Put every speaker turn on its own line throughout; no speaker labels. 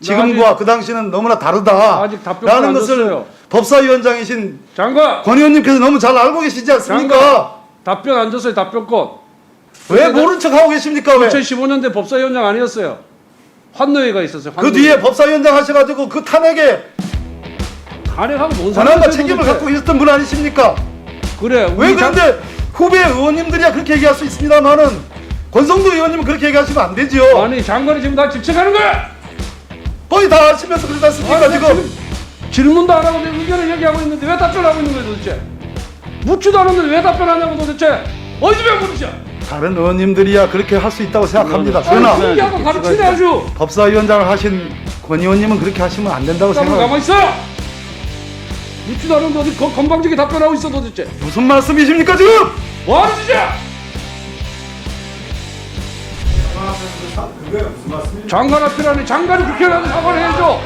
지금과 그 당시는 너무나 다르다.
아직 답변을
것을. 법사위원장이신
장관
권 의원님께서 너무 잘 알고 계시지 않습니까?
장관 답변 안 줬어요 답변권.
왜 모른 척 하고 계십니까? 왜?
2015년대 법사위원장 아니었어요. 환노위가 있었어요.
그
환노위.
뒤에 법사위원장 하셔가지고 그 탄핵에
탄핵하고 뭔 상관이세요,
책임을? 갖고 계셨던 분 아니십니까?
그래
왜
우리 장-
그런데 후배 의원님들이야 그렇게 얘기할 수 있습니다만은 권성도 의원님은 그렇게 얘기하시면 안 되죠.
아니 장관이 지금 다 집착하는 거야.
거의 다 아시면서 그러지 않습니까
아니,
지금?
질문도 안 하고 내 의견을 얘기하고 있는데 왜 답변하고 있는 거야 도대체? 묻지도 않았는데 왜 답변하냐고 도대체? 어디서 거지?
다른 의원님들이야 그렇게 할 수 있다고 생각합니다.
아니
그러나
공개하고 가르치네 아주.
법사위원장을 하신 권 의원님은 그렇게 하시면 안 된다고 생각합니다.
가만 있어. 묻지도 않았는데 어디 거- 건방지게 답변하고 있어 도대체?
무슨 말씀이십니까 지금?
뭐 하는 짓이야? 장관 앞이라니 장관이 국회의원 사과를 해줘.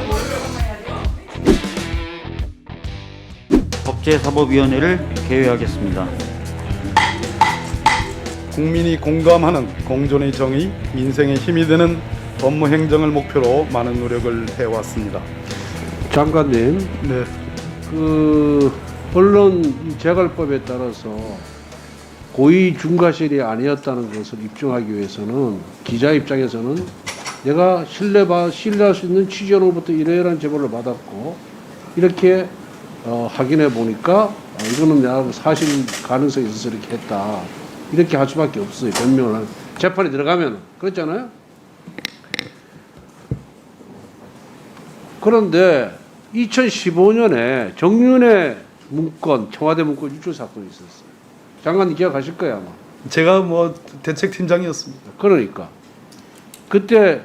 법제사법위원회를 개회하겠습니다.
국민이 공감하는 공존의 정의, 민생의 힘이 되는 법무 행정을 목표로 많은 노력을 해왔습니다.
장관님,
네,
그 언론 이 재갈법에 따라서 고의 중과실이 아니었다는 것을 입증하기 위해서는 기자 입장에서는 내가 신뢰 신뢰할 수 있는 취재원으로부터 이러이러한 제보를 받았고 이렇게 어, 확인해 보니까 어, 이거는 내가 사실 가능성이 있어서 이렇게 했다 이렇게 할 수밖에 없어요 변명을. 재판에 들어가면 그렇잖아요. 그런데 2015년에 정윤의 문건 청와대 문건 유출 사건이 있었어요. 장관님 기억하실 거예요 아마.
제가 뭐 대책팀장이었습니다.
그러니까 그때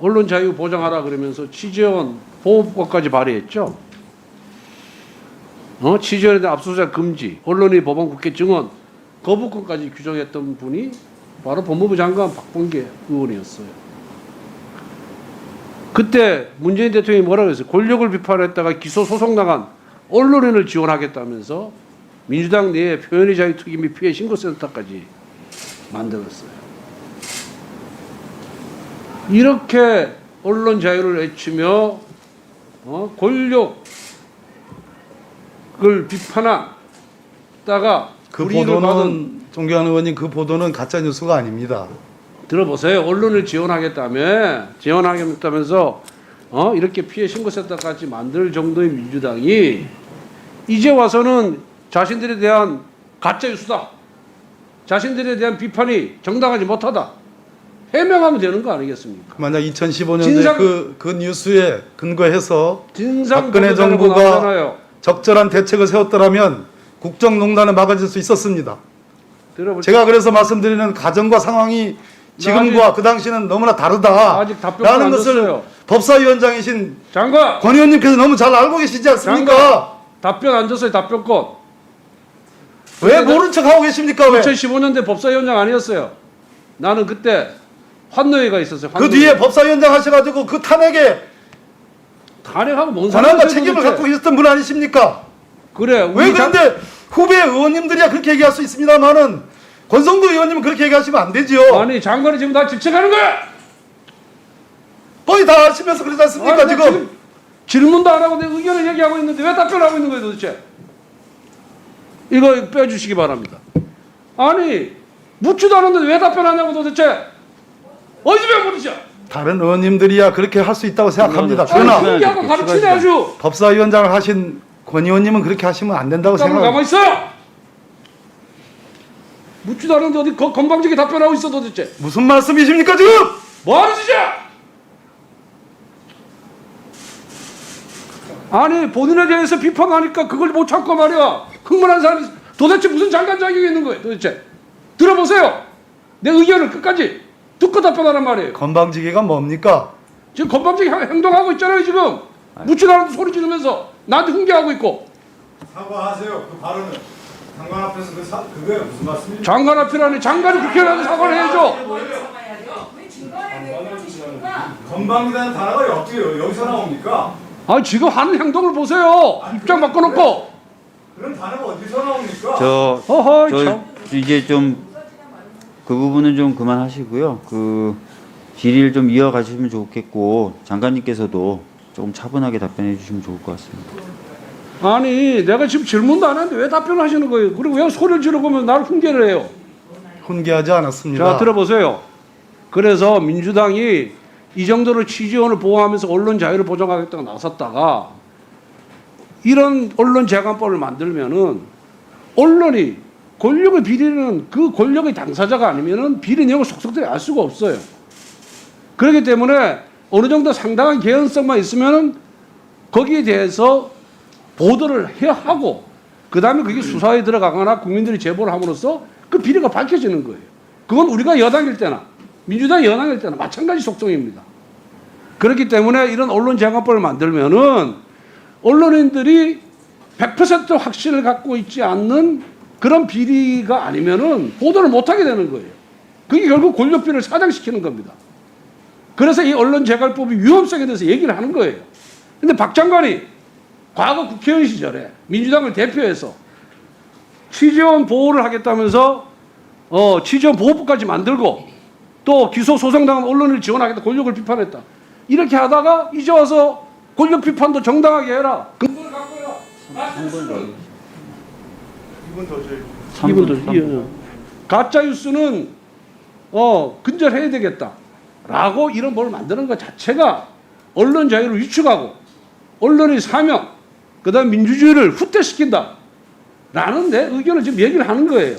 언론 자유 보장하라 그러면서 취재원 보호법까지 발의했죠. 어 취재원에 대한 압수수색 금지, 언론의 법원 국회 증언 거부권까지 규정했던 분이 바로 법무부 장관 박범계 의원이었어요. 그때 문재인 대통령이 뭐라고 했어요? 권력을 비판했다가 기소 소송 나간 언론인을 지원하겠다면서 민주당 내에 표현의 자유 투기 및 피해 신고센터까지 만들었어요. 이렇게 언론 자유를 외치며 어? 권력을 비판하다가
그 보도는 존경하는 의원님 그 보도는 가짜 뉴스가 아닙니다.
들어보세요. 언론을 지원하겠다며 지원하겠다면서 어? 이렇게 피해 신고센터까지 만들 정도의 민주당이 이제 와서는 자신들에 대한 가짜 뉴스다. 자신들에 대한 비판이 정당하지 못하다. 해명하면 되는 거 아니겠습니까?
만약 2015년에
진상-
그, 그 뉴스에 근거해서 박근혜 정부가. 적절한 대책을 세웠더라면 국정농단은 막아질 수 있었습니다.
들어볼
제가 그래서 말씀드리는 가정과 상황이 지금과 그 당시는 너무나 다르다.
아직
라는
안
것을
줬어요.
법사위원장이신
장관
권 의원님께서 너무 잘 알고 계시지 않습니까?
장관 답변 안 줬어요. 답변권.
왜 모른 척 하고 계십니까? 왜?
2015년대 법사위원장 아니었어요. 나는 그때 환노위가 있었어요.
그
환노위.
뒤에 법사위원장 하셔가지고 그 탄핵에
탄핵하고 뭔
권한과
상관이세요,
책임을
도대체?
갖고 계셨던 분 아니십니까?
그래.
왜
우리
그런데 후배 의원님들이야 그렇게 얘기할 수 있습니다만은 권성도 의원님은 그렇게 얘기하시면 안 되죠.
아니 장관이 지금 다 집착하는 거야.
거의 다 아시면서 그러지 않습니까
아니, 나
지금?
질문도 안 하고 내 의견을 얘기하고 있는데 왜 답변하고 있는 거예요 도대체? 이거 빼주시기 바랍니다. 아니 묻지도 않았는데 왜 답변하냐고 도대체? 어디서 거지?
다른 의원님들이야 그렇게 할 수 있다고 생각합니다. 그러나
시간이
아주.
법사위원장을 하신 권 의원님은 그렇게 하시면 안 된다고 생각합니다.
가만 있어. 묻지도 않았는데 어디 거- 건방지게 답변하고 있어 도대체?
무슨 말씀이십니까 지금?
뭐 하는 짓이야? 아니 본인에 대해서 비판하니까 그걸 못 참고 말이야 흥분한 사람이 도대체 무슨 장관 자격이 있는 거예요? 도대체. 들어보세요. 내 의견을 끝까지 듣고 답변하란 말이에요.
건방지기가 뭡니까?
지금 건방지게 행- 행동하고 있잖아요 지금. 않았는데 소리 지르면서 나한테 훈계하고 있고.
사과하세요. 그 발언은 장관 앞에서 그 사, 그게 무슨 말씀입니까?
장관 앞이라니 장관이 국회의원 사과를 해줘
건방지다는 단어가 어떻게 여기서 나옵니까?
아 지금 하는 행동을 보세요. 입장 바꿔놓고
그런 단어가 어디서 나옵니까?
저,
어허
저
참
이제 좀 그 부분은 좀 그만하시고요. 그 질의를 좀 이어가시면 좋겠고 장관님께서도 조금 차분하게 답변해 주시면 좋을 것 같습니다.
아니 내가 지금 질문도 안 했는데 왜 답변을 하시는 거예요? 그리고 왜 소리를 지르고면 나를 훈계를 해요?
훈계하지 않았습니다.
자 들어보세요. 그래서 민주당이 이 정도로 취지원을 보호하면서 언론 자유를 보장하겠다고 나섰다가 이런 언론 재간법을 만들면은 언론이 권력의 비리는 그 권력의 당사자가 아니면은 비리 내용을 속속들이 알 수가 없어요. 그렇기 때문에 어느 정도 상당한 개연성만 있으면은 거기에 대해서 보도를 해야 하고 그 다음에 그게 수사에 들어가거나 국민들이 제보를 함으로써 그 비리가 밝혀지는 거예요. 그건 우리가 여당일 때나 민주당이 여당일 때나 마찬가지 속성입니다. 그렇기 때문에 이런 언론 재간법을 만들면은 언론인들이 100% 확신을 갖고 있지 않는 그런 비리가 아니면은 보도를 못하게 되는 거예요. 그게 결국 권력비를 사장시키는 겁니다. 그래서 이 언론 재갈법이 위험성에 대해서 얘기를 하는 거예요. 근데 박 장관이 과거 국회의원 시절에 민주당을 대표해서 취재원 보호를 하겠다면서 어, 취재원 보호법까지 만들고 또 기소 소송당한 언론을 지원하겠다 권력을 비판했다. 이렇게 하다가 이제 와서 권력 비판도 정당하게 해라. 근거를 갖고 해라.
이분 더 줘요.
이분들 이- 가짜 뉴스는 어 근절해야 되겠다라고 이런 뭘 만드는 것 자체가 언론 자유를 위축하고 언론의 사명 그다음 민주주의를 후퇴시킨다 라는 내 의견을 지금 얘기를 하는 거예요.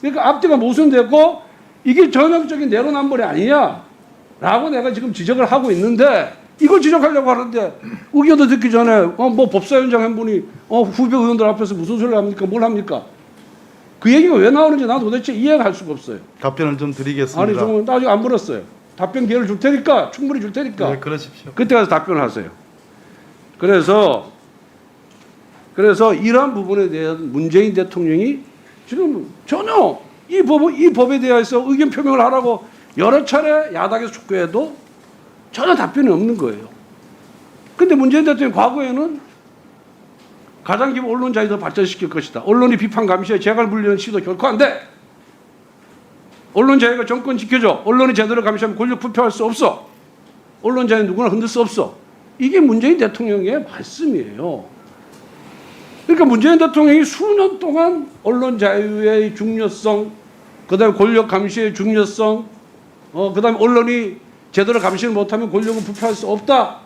그러니까 앞뒤가 모순되고 이게 전형적인 내로남불이 아니냐라고 내가 지금 지적을 하고 있는데 이걸 지적하려고 하는데 의견도 듣기 전에 어, 뭐 법사위원장 한 분이 어, 후배 의원들 앞에서 무슨 소리를 합니까? 뭘 합니까? 그 얘기가 왜 나오는지 난 도대체 이해가 할 수가 없어요.
답변을 좀 드리겠습니다.
아니, 저는 아직 안 물었어요. 답변 기회를 줄 테니까 충분히 줄 테니까
네, 그러십시오.
그때 가서 답변을 하세요. 그래서 그래서 이러한 부분에 대한 문재인 대통령이 지금 전혀 이 법, 이 법에 대해서 의견 표명을 하라고 여러 차례 야당에서 촉구해도 전혀 답변이 없는 거예요. 근데 문재인 대통령이 과거에는 가장 기본 언론 자유를 발전시킬 것이다. 언론이 비판 감시에 재갈 물리는 시도 결코 안 돼. 언론 자유가 정권 지켜줘. 언론이 제대로 감시하면 권력 부패할 수 없어. 언론 자유 누구나 흔들 수 없어. 이게 문재인 대통령의 말씀이에요. 그러니까 문재인 대통령이 수년 동안 언론 자유의 중요성, 그 다음에 권력 감시의 중요성, 어, 그 다음에 언론이 제대로 감시를 못하면 권력은 부패할 수 없다.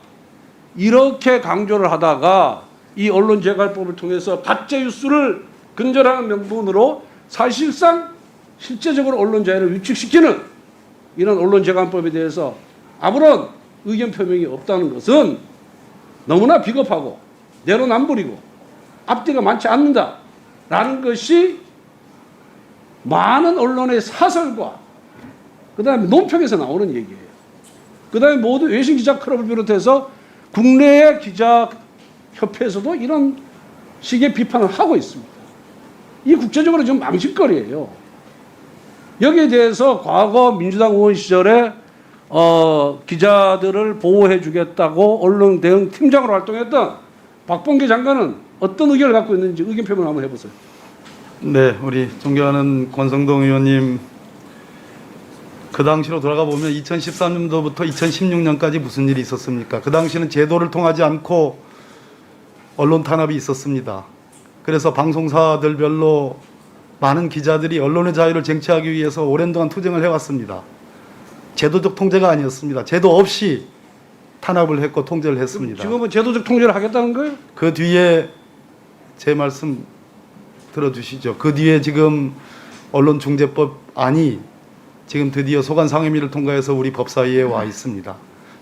이렇게 강조를 하다가 이 언론 재갈법을 통해서 가짜 뉴스를 근절하는 명분으로 사실상 실제적으로 언론 자유를 위축시키는 이런 언론 재간법에 대해서 아무런 의견 표명이 없다는 것은 너무나 비겁하고 내로남불이고 앞뒤가 많지 않는다라는 것이 많은 언론의 사설과 그다음에 논평에서 나오는 얘기예요. 그 다음에 모두 외신 기자 클럽을 비롯해서 국내의 기자 협회에서도 이런 식의 비판을 하고 있습니다. 이 국제적으로 좀 망신거리예요. 여기에 대해서 과거 민주당 의원 시절에 어, 기자들을 보호해 주겠다고 언론 대응 팀장으로 활동했던 박봉계 장관은 어떤 의견을 갖고 있는지 의견 표명 한번 해보세요.
네, 우리 존경하는 권성동 의원님 그 당시로 돌아가 보면 2013년도부터 2016년까지 무슨 일이 있었습니까? 그 당시는 제도를 통하지 않고 언론 탄압이 있었습니다. 그래서 방송사들별로 많은 기자들이 언론의 자유를 쟁취하기 위해서 오랜 동안 투쟁을 해왔습니다. 제도적 통제가 아니었습니다. 제도 없이 탄압을 했고 통제를 했습니다.
지금은 제도적 통제를 하겠다는 거예요?
그 뒤에 제 말씀 들어주시죠. 그 뒤에 지금 언론중재법 안이 지금 드디어 소관 상임위를 통과해서 우리 법사위에 와 있습니다.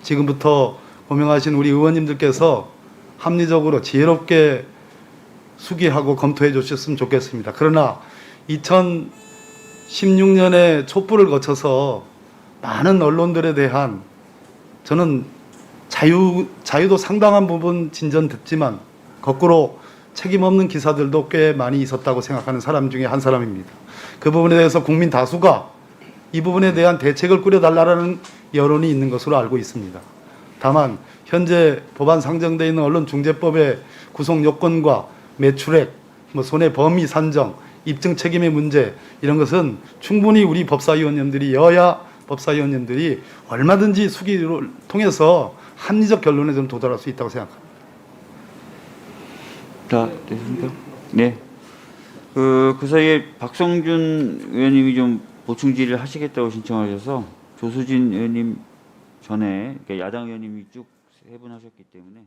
지금부터 고명하신 우리 의원님들께서 합리적으로 지혜롭게 수기하고 검토해 주셨으면 좋겠습니다. 그러나 2016년에 촛불을 거쳐서 많은 언론들에 대한 저는 자유 자유도 상당한 부분 진전됐지만 거꾸로 책임 없는 기사들도 꽤 많이 있었다고 생각하는 사람 중에 한 사람입니다. 그 부분에 대해서 국민 다수가 이 부분에 대한 대책을 꾸려달라는 여론이 있는 것으로 알고 있습니다. 다만 현재 법안 상정되어 있는 언론중재법의 구성 요건과 매출액, 뭐 손해 범위 산정, 입증 책임의 문제 이런 것은 충분히 우리 법사위원님들이 여야 법사위원님들이 얼마든지 수기를 통해서 합리적 결론에 좀 도달할 수 있다고 생각합니다.
다 됐습니까? 네. 그, 그 사이에 박성준 의원님이 좀 보충 질의를 하시겠다고 신청하셔서 조수진 의원님 전에 그러니까 야당 의원님이 쭉 세 분 하셨기 때문에